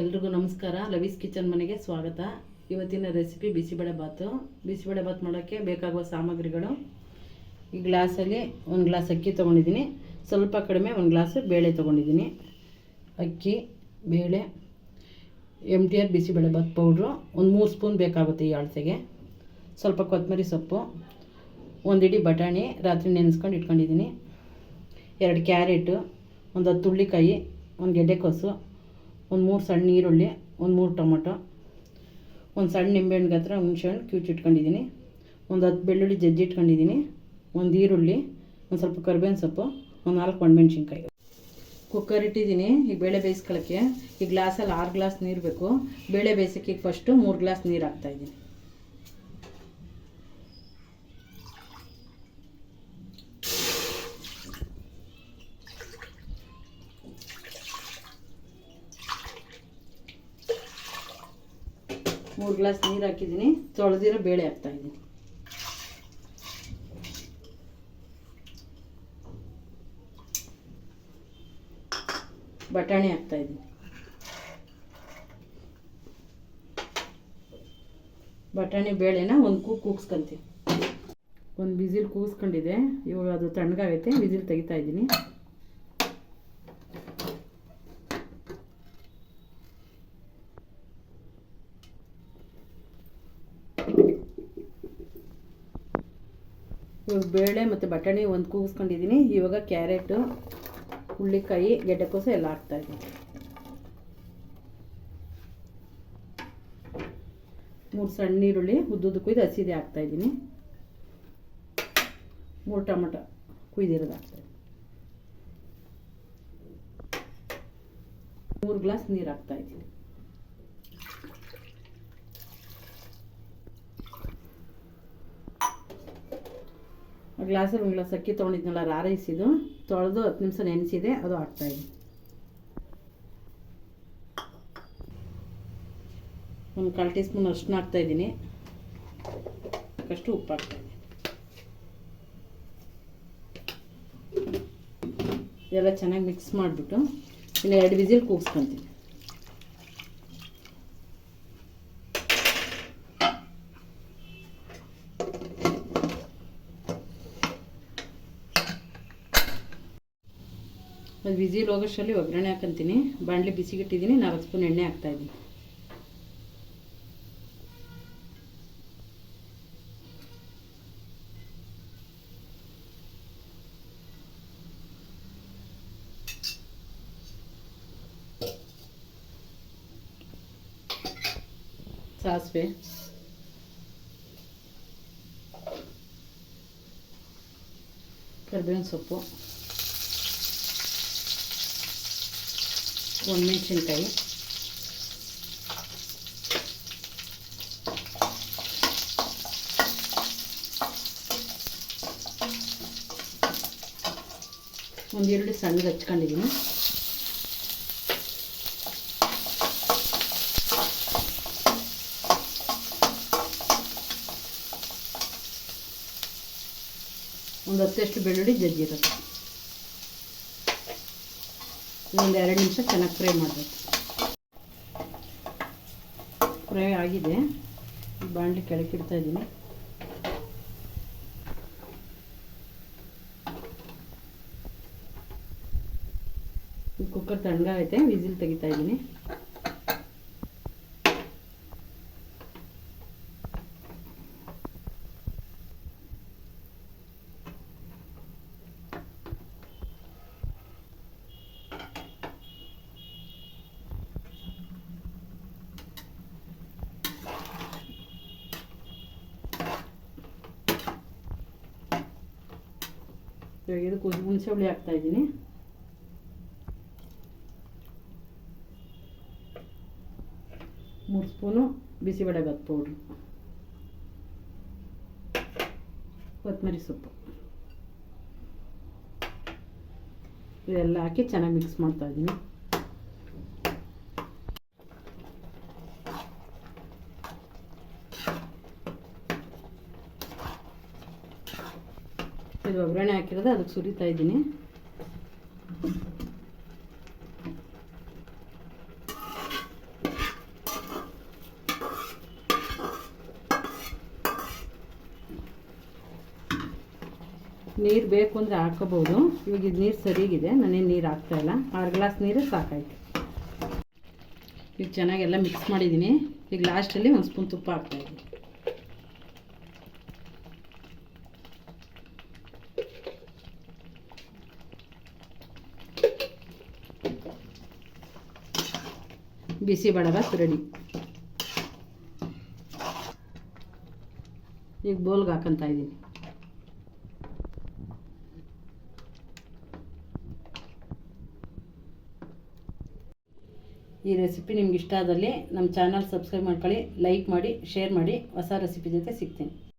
ಎಲ್ರಿಗೂ ನಮಸ್ಕಾರ. ಲವೀಸ್ ಕಿಚನ್ ಮನೆಗೆ ಸ್ವಾಗತ. ಇವತ್ತಿನ ರೆಸಿಪಿ ಬಿಸಿಬೇಳೆ ಬಾತು. ಬಿಸಿಬೇಳೆ ಬಾತ್ ಮಾಡೋಕ್ಕೆ ಬೇಕಾಗುವ ಸಾಮಗ್ರಿಗಳು. ಈ ಗ್ಲಾಸಲ್ಲಿ ಒಂದು ಗ್ಲಾಸ್ ಅಕ್ಕಿ ತೊಗೊಂಡಿದ್ದೀನಿ. ಸ್ವಲ್ಪ ಕಡಿಮೆ ಒಂದು ಗ್ಲಾಸ್ ಬೇಳೆ ತೊಗೊಂಡಿದ್ದೀನಿ. ಅಕ್ಕಿ, ಬೇಳೆ M T R bisi bele bath powder. ಒಂದು ಮೂರು ಸ್ಪೂನ್ ಬೇಕಾಗುತ್ತೆ ಈ ಅಳತೆಗೆ. ಸ್ವಲ್ಪ ಕೊತ್ತಂಬರಿ ಸೊಪ್ಪು. ಒಂದು ಇಡೀ ಬಟಾಣಿ. ರಾತ್ರಿ ನೆನೆಸ್ಕೊಂಡು ಇಟ್ಕೊಂಡಿದ್ದೀನಿ. ಎರಡು ಕ್ಯಾರೆಟು. ಒಂದು ಹತ್ತು ಹುಳ್ಳಿಕಾಯಿ ಒಂದು ಗೆಡ್ಡೆಕೋಸು ಒಂದು ಮೂರು ಸಣ್ಣ ಈರುಳ್ಳಿ, ಒಂದು ಮೂರು ಟೊಮೊಟೊ, ಒಂದು ಸಣ್ಣ ನಿಂಬೆಹಣ್ಣಿಗೆ ಹತ್ರ ಹುಣಸೆ ಹಣ್ಣು ಕ್ಯೂಚ್ ಇಟ್ಕೊಂಡಿದ್ದೀನಿ ಒಂದು ಹತ್ತು ಬೆಳ್ಳುಳ್ಳಿ ಜಜ್ಜಿ ಇಟ್ಕೊಂಡಿದ್ದೀನಿ ಒಂದು ಈರುಳ್ಳಿ, ಒಂದು ಸ್ವಲ್ಪ ಕರ್ಬೇವಿನ ಸೊಪ್ಪು, ಒಂದು ನಾಲ್ಕು ಒಣಮೆಣ್ಸಿನ್ಕಾಯಿ. ಕುಕ್ಕರ್ ಇಟ್ಟಿದ್ದೀನಿ ಈಗ ಬೇಳೆ ಬೇಯಿಸ್ಕೊಳ್ಳೋಕ್ಕೆ ಈ ಗ್ಲಾಸಲ್ಲಿ ಆರು ಗ್ಲಾಸ್ ನೀರು ಬೇಕು. ಬೇಳೆ ಬೇಯಿಸೋಕ್ಕೆ ಈಗ ಫಸ್ಟು ಮೂರು ಗ್ಲಾಸ್ ನೀರು ಹಾಕ್ತಾಯಿದ್ದೀನಿ ಮೂರು ಗ್ಲಾಸ್ ನೀರು ಹಾಕಿದ್ದೀನಿ. ತೊಳೆದಿರೋ ಬೇಳೆ ಹಾಕ್ತಾಯಿದ್ದೀನಿ ಬಟಾಣಿ ಹಾಕ್ತಾಯಿದ್ದೀನಿ ಬಟಾಣಿ ಬೇಳೆನ ಒಂದು ಕೂ ಕೂಗ್ಸ್ಕೊಂತೀನಿ. ಒಂದು ಬಿಸಿಲು ಕೂಗಿಸ್ಕೊಂಡಿದೆ. ಇವಾಗ ಅದು ತಣ್ಣಗಾಗೈತೆ. ಬಿಸಿಲು ತೆಗಿತಾ ಬೇಳೆ ಮತ್ತು ಬಟಾಣಿ ಒಂದು ಕೂಗಿಸ್ಕೊಂಡಿದ್ದೀನಿ ಇವಾಗ ಕ್ಯಾರೆಟು, ಹುಳ್ಳಿಕಾಯಿ, ಗೆಡ್ಡೆಕೋಸು ಎಲ್ಲ ಹಾಕ್ತಾಯಿದ್ದೀನಿ ಮೂರು ಸಣ್ಣ ಈರುಳ್ಳಿ, ಉದ್ದುದ್ದು ಕುಯ್ದು ಹಸಿದೆ ಹಾಕ್ತಾಯಿದ್ದೀನಿ ಮೂರು ಟೊಮೊಟೊ ಕುಯ್ದಿರೋದು ಹಾಕ್ತಾಯಿದ್ದೀನಿ ಮೂರು ಗ್ಲಾಸ್ ನೀರು ಹಾಕ್ತಾಯಿದ್ದೀನಿ ಗ್ಲಾಸಲ್ಲಿ ಒಂದು ಗ್ಲಾಸ್ ಅಕ್ಕಿ ತೊಗೊಂಡಿದ್ನಲ್ಲ ರಾರೈಸಿದ್ದು ತೊಳೆದು ಹತ್ತು ನಿಮಿಷ ನೆನೆಸಿದೆ, ಅದು ಆಗ್ತಾಯಿದೆ ಒಂದು ಕಾಲು ಟೀ ಸ್ಪೂನ್ ಅರ್ಶಿನ ಹಾಕ್ತಾಯಿದ್ದೀನಿ ಸಾಕಷ್ಟು ಉಪ್ಪು ಹಾಕ್ತಾಯಿದ್ದೀನಿ ಇದೆಲ್ಲ ಚೆನ್ನಾಗಿ ಮಿಕ್ಸ್ ಮಾಡಿಬಿಟ್ಟು, ಇನ್ನು ಎರಡು ವಿಸಿಲ್ ಕೂಗಿಸ್ಕೊತೀನಿ. ಅದು ವಿಸಿಲ್ ಹೋಗೋಷ್ಟರಲ್ಲಿ ಒಗ್ಗರಣೆ ಹಾಕಂತೀನಿ. ಬಾಣಲೆ ಬಿಸಿಗಿಟ್ಟಿದ್ದೀನಿ ನಾಲ್ಕು ಸ್ಪೂನ್ ಎಣ್ಣೆ ಹಾಕ್ತಾಯಿದ್ದೀನಿ ಸಾಸಿವೆ. ಕರ್ಬೇವಿನ ಸೊಪ್ಪು. ಒಣಮೆಣ್ಸಿನ್ಕಾಯಿ ಒಂದು ಒಂದೆರಡು ಸಣ್ಣಗೆ ಹಚ್ಕೊಂಡಿದ್ದೀನಿ ಒಂದು ಹತ್ತಷ್ಟು ಬೆಳ್ಳುಳ್ಳಿ ಜಜ್ಜಿರುತ್ತೆ ಒಂದು ಎರಡು ನಿಮಿಷ ಚೆನ್ನಾಗಿ ಫ್ರೈ ಮಾಡಬೇಕು. ಫ್ರೈ ಆಗಿದೆ. ಬಾಣಲಿ ಕೆಳಕಿಡ್ತಾ ಇದ್ದೀನಿ ಕುಕ್ಕರ್ ತಣ್ಣಗಾಗೈತೆ, ವಿಸಿಲ್ ತೆಗಿತಾ ಇದ್ದೀನಿ ಇವಾಗ ಇದಕ್ಕೆ ಹುಣಸೆ ಹುಳಿ ಹಾಕ್ತಾ ಇದ್ದೀನಿ ಮೂರು ಸ್ಪೂನು ಬಿಸಿಬೇಳೆ ಭಾತ್ ಪೌಡ್ರು ಕೊತ್ತಂಬರಿ ಸೊಪ್ಪು ಇದೆಲ್ಲ ಹಾಕಿ ಚೆನ್ನಾಗಿ ಮಿಕ್ಸ್ ಮಾಡ್ತಾ ಇದು ಒಗ್ಗರಣೆ ಹಾಕಿರೋದು, ಅದಕ್ಕೆ ಸುರಿತಾ ಇದ್ದೀನಿ. ನೀರು ಬೇಕು ಅಂದರೆ ಹಾಕೋಬೋದು ಇವಾಗ ಇದು ನೀರು ಸರಿಯಾಗಿದೆ ನಾನೇನು ನೀರು ಹಾಕ್ತಾಯಿಲ್ಲ ಆರು ಗ್ಲಾಸ್ ನೀರು ಸಾಕಾಯ್ತು. ಈಗ ಚೆನ್ನಾಗೆಲ್ಲ ಮಿಕ್ಸ್ ಮಾಡಿದ್ದೀನಿ. ಈಗ ಲಾಸ್ಟಲ್ಲಿ ಒಂದು ಸ್ಪೂನ್ ತುಪ್ಪ ಹಾಕ್ತಾಯಿದ್ದೀನಿ ಬಿಸಿ ಬಾತ್ ರೆಡಿ ಈಗ ಬೋಲ್ಗೆ ಹಾಕಂತ ಇದ್ದೀನಿ. ಈ ರೆಸಿಪಿ ನಿಮ್ಗೆ ಇಷ್ಟ ಆದಲ್ಲಿ ನಮ್ಮ ಚಾನಲ್ ಸಬ್ಸ್ಕ್ರೈಬ್ ಮಾಡ್ಕೊಳ್ಳಿ, ಲೈಕ್ ಮಾಡಿ, ಶೇರ್ ಮಾಡಿ, ಹೊಸ ರೆಸಿಪಿ ಜೊತೆ ಸಿಗ್ತೀನಿ.